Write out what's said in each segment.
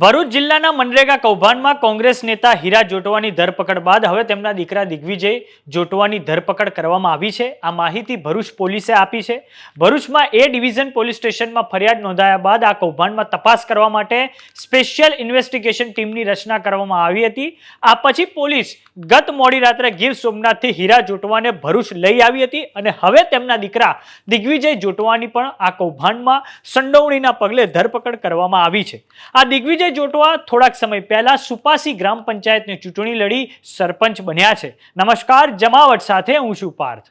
ભરૂચ જિલ્લાના મનરેગા કૌભાંડમાં કોંગ્રેસ નેતા હીરા જોટવાની ધરપકડ બાદ હવે તેમના દીકરા દિગ્વિજય જોટવાની ધરપકડ કરવામાં આવી છે. આ માહિતી ભરૂચ પોલીસે આપી છે. ભરૂચમાં એ ડિવિઝન પોલીસ સ્ટેશનમાં ફરિયાદ નોંધાયા બાદ આ કૌભાંડમાં તપાસ કરવા માટે સ્પેશિયલ ઇન્વેસ્ટિગેશન ટીમની રચના કરવામાં આવી હતી. આ પછી પોલીસ ગત મોડી રાત્રે ગીર સોમનાથથી હીરા જોટવાને ભરૂચ લઈ આવી હતી અને હવે તેમના દીકરા દિગ્વિજય જોટવાની પણ આ કૌભાંડમાં સંડોવણીના પગલે ધરપકડ કરવામાં આવી છે. આ દિગ્વિજય જોટવા, થોડાક સમય પહેલા સુપાસી ગ્રામ પંચાયતની ચૂંટણી લડી સરપંચ બન્યા છે. નમસ્કાર, જમાવટ સાથે હું છું પાર્થ.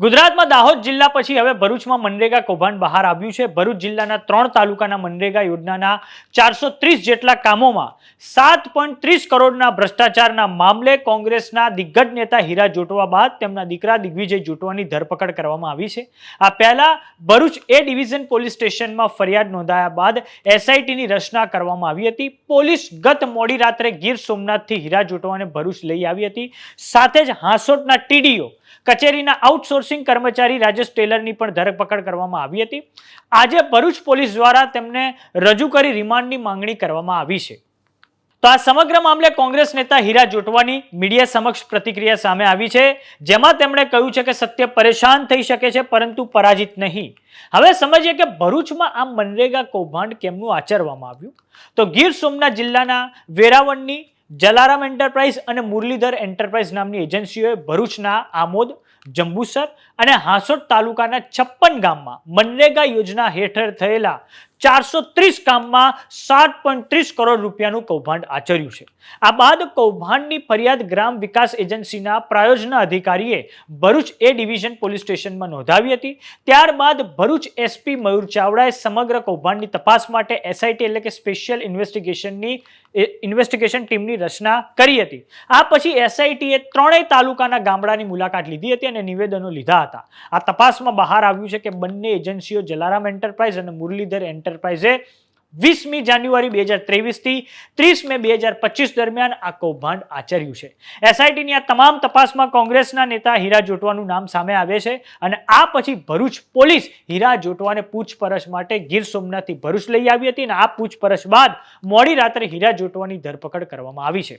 ગુજરાતમાં દાહોદ જિલ્લા પછી હવે ભરૂચમાં મનરેગા કૌભાંડ બહાર આવ્યું છે. ભરૂચ જિલ્લાના ત્રણ તાલુકાના મનરેગા યોજનાના ચારસો ત્રીસ જેટલા કામોમાં સાત પોઈન્ટ કરોડના ભ્રષ્ટાચારના મામલે કોંગ્રેસના દિગ્ગજ નેતા હીરા જોટવા બાદ તેમના દીકરા દિગ્વિજય જોટવાની ધરપકડ કરવામાં આવી છે. આ પહેલા ભરૂચ એ ડિવિઝન પોલીસ સ્ટેશનમાં ફરિયાદ નોંધાયા બાદ એસઆઈટીની રચના કરવામાં આવી હતી. પોલીસ ગત મોડી રાત્રે ગીર સોમનાથથી હીરા જોટવાને ભરૂચ લઈ આવી હતી. સાથે જ હાંસોટના ટીડીઓ કચેરીના આઉટસોર્સિંગ કર્મચારી રાજેશ ટેલરની પણ ધરપકડ કરવામાં આવી હતી. આજે ભરૂચ પોલીસ દ્વારા તેમને રજૂ કરી રિમાન્ડની માંગણી કરવામાં આવી છે. તો આ સમગ્ર મામલે કોંગ્રેસ નેતા હીરા જોટવાની મીડિયા સમક્ષ પ્રતિક્રિયા સામે આવી છે. જેમાં તેમણે કહ્યું છે કે સત્ય પરેશાન થઈ શકે છે, પરંતુ પરાજિત નહીં. હવે સમજીએ કે ભરૂચમાં આ મનરેગા કૌભાંડ કેમનું આચરવામાં આવ્યું? તો ગીર સોમનાથ જિલ્લાના વેરાવળની જલારામ એન્ટરપ્રાઇઝ અને મુરલીધર એન્ટરપ્રાઇઝ નામની એજન્સીઓએ ભરૂચના આમોદ, જંબુસર અને હાંસોટ તાલુકાના છપ્પન ગામમાં મનરેગા યોજના હેઠળ થયેલા ચારસો ત્રીસ કામમાં સાત પોઈન્ટ કરોડ રૂપિયાનું કૌભાંડ આચર્યું છે. આ બાદ કૌભાંડની ફરિયાદ ગ્રામ વિકાસ એજન્સીના પ્રાયોજના અધિકારીએ ભરૂચ એ ડિવિઝન પોલીસ સ્ટેશનમાં નોંધાવી હતી. ત્યારબાદ ભરૂચ એસપી મયુર ચાવડાએ સમગ્ર કૌભાંડની તપાસ માટે એસઆઈટી એટલે કે સ્પેશિયલ ઇન્વેસ્ટિગેશનની ઇન્વેસ્ટિગેશન ટીમની રચના કરી હતી. આ પછી એસઆઈટીએ ત્રણેય તાલુકાના ગામડાની મુલાકાત લીધી હતી અને નિવેદનો લીધા હતા. આ તપાસમાં બહાર આવ્યું છે કે બંને એજન્સીઓ જલારામ એન્ટરપ્રાઇઝ અને મુરલીધર એન્ટરપ્રાઇઝે વીસમી જાન્યુઆરી બે હજાર ત્રેવીસથી ત્રીસ મે બે હજાર પચીસ દરમિયાન આ કૌભાંડ આચર્યું છે. એસઆઈટીની આ તમામ તપાસમાં કોંગ્રેસના નેતા હીરા જોટવાનું નામ સામે આવે છે અને આ પછી ભરૂચ પોલીસ હીરા જોટવાને પૂછપરછ માટે ગીર સોમનાથથી ભરૂચ લઈ આવી હતી અને આ પૂછપરછ બાદ મોડી રાત્રે હીરા જોટવાની ધરપકડ કરવામાં આવી છે.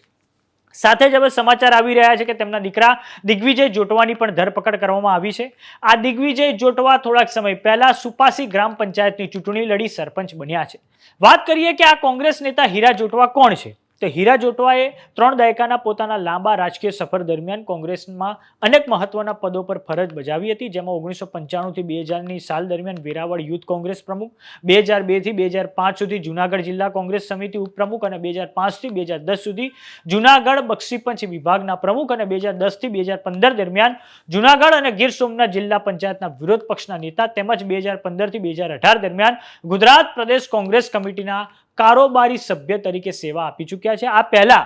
સાથે જ હવે સમાચાર આવી રહ્યા છે કે તેમના દીકરા દિગ્વિજય જોટવાની પણ ધરપકડ કરવામાં આવી છે. આ દિગ્વિજય જોટવા થોડાક સમય પહેલા સુપાસી ગ્રામ પંચાયતની ચૂંટણી લડી સરપંચ બન્યા છે. વાત કરીએ કે આ કોંગ્રેસ નેતા હીરા જોટવા કોણ છે? તો હીરા જોટવાએ ત્રણ દાયકાના પોતાના લાંબા રાજકીય સફર દરમિયાન કોંગ્રેસમાં અનેક મહત્વના પદો પર ફરજ બજાવી હતી, જેમાં ઓગણીસો પંચાણુંથી બે હજારની સાલ દરમિયાન વેરાવળ યુથ કોંગ્રેસ પ્રમુખ, બે હજાર બેથી બે હજાર પાંચ સુધી જુનાગઢ જિલ્લા કોંગ્રેસ સમિતિ ઉપપ્રમુખ અને બે હજાર પાંચથી બે હજાર દસ સુધી જુનાગઢ બક્ષીપંચ વિભાગના પ્રમુખ અને બે હજાર દસથી બે હજાર પંદર દરમિયાન જુનાગઢ અને ગીર સોમનાથ જિલ્લા પંચાયતના વિરોધ પક્ષના નેતા તેમજ બે હજાર પંદરથી બે હજાર અઢાર દરમિયાન ગુજરાત પ્રદેશ કોંગ્રેસ કમિટીના કારોબારી સભ્ય તરીકે સેવા આપી ચૂક્યા છે. આ પહેલા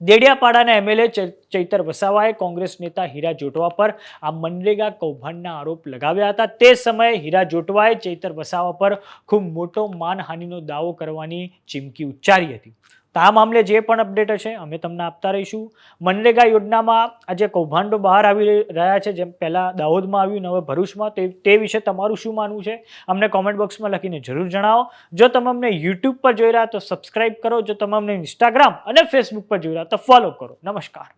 દેડિયાપાડાના એમએલએ ચૈતર વસાવાએ કોંગ્રેસ નેતા હીરા જોટવા પર આ મનરેગા કૌભાંડના આરોપ લગાવ્યા હતા. તે સમયે હીરા જોટવાએ ચૈતર વસાવા પર ખૂબ મોટો માનહાનિનો દાવો કરવાની ચીમકી ઉચ્ચારી હતી. તો આ મામલે જે પણ અપડેટ હશે, અમે તમને આપતા રહીશું. મનરેગા યોજનામાં આજે કૌભાંડો બહાર આવી રહ્યા છે. જેમ પહેલાં દાહોદમાં આવ્યું હવે ભરૂચમાં. તે તે વિશે તમારું શું માનવું છે? અમને કોમેન્ટ બોક્સમાં લખીને જરૂર જણાવો. જો તમે અમને યુટ્યુબ પર જોઈ રહ્યા તો સબસ્ક્રાઇબ કરો. જો તમે અમને ઇન્સ્ટાગ્રામ અને ફેસબુક પર જોઈ રહ્યા તો ફોલો કરો. નમસ્કાર.